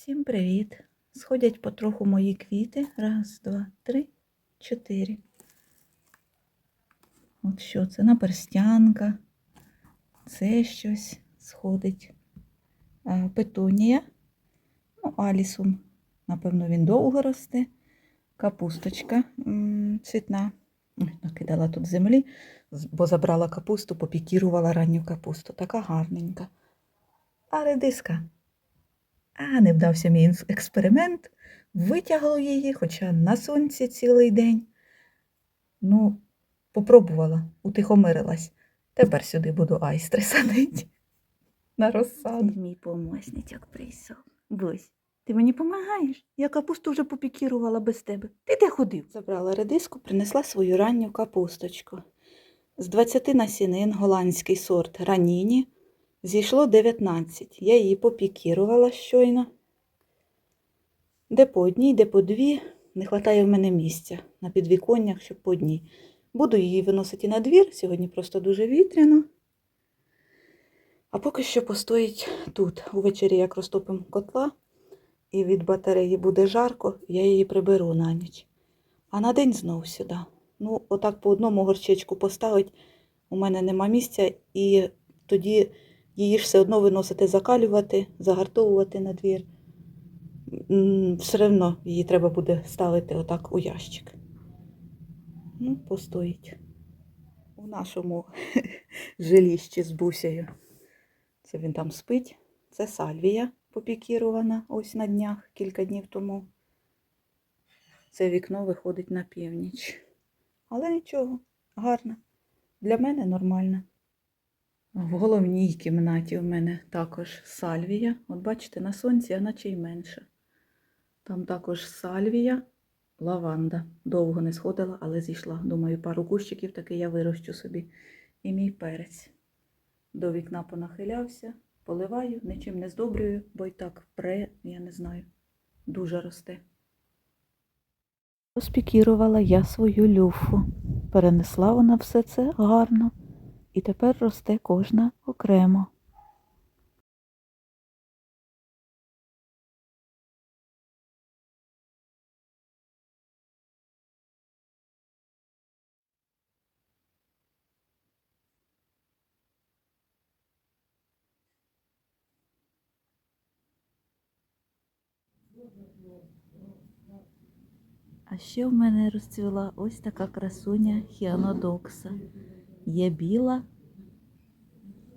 Всім привіт! Сходять потроху мої квіти. Раз, два, три, чотири. От що це? Наперстянка. Це щось сходить. Петунія. Ну, алісум. Напевно, він довго росте. Капусточка цвітна. Накидала тут землі, бо забрала капусту, попікірувала ранню капусту. Така гарненька. А редиска. А не вдався мій експеримент. Витягло її, хоча на сонці цілий день. Ну, попробувала, утихомирилась. Тепер сюди буду айстри садити. На розсаду. Мій помощничок прийшов. Бось, ти мені допомагаєш? Я капусту вже попікірувала без тебе. Ти де ходив? Забрала редиску, принесла свою ранню капусточку. З 20 насінин голландський сорт раніні зійшло 19. Я її попікірувала щойно. Де по одній, де по дві. Не вистачає в мене місця на підвіконнях, щоб по одній. Буду її виносити на двір. Сьогодні просто дуже вітряно. А поки що постоїть тут. Увечері як розтопимо котла, і від батареї буде жарко, я її приберу на ніч. А на день знов сюди. Ну, отак по одному горчичку поставить, у мене нема місця, і тоді її ж все одно виносити, закалювати, загартовувати на двір. Все одно її треба буде ставити отак у ящик. Ну, постоїть. У нашому жиліщі з бусею. Це він там спить. Це сальвія попікірована ось на днях, кілька днів тому. Це вікно виходить на північ. Але нічого, гарно. Для мене нормально. В головній кімнаті у мене також сальвія. От бачите, на сонці, а наче й менше. Там також сальвія, лаванда. Довго не сходила, але зійшла. Думаю, пару кущиків таки я вирощу собі. І мій перець. До вікна понахилявся, поливаю, нічим не здобрюю, бо й так пре, я не знаю, дуже росте. Розпікірувала я свою люфу. Перенесла вона все це гарно. І тепер росте кожна окремо. А ще в мене розцвіла ось така красуня хіанодокса. Є біла.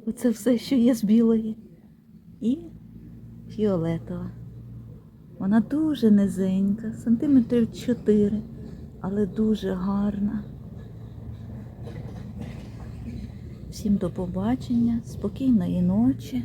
Оце все, що є з білої. І фіолетова. Вона дуже низенька, сантиметрів 4, але дуже гарна. Всім до побачення, спокійної ночі.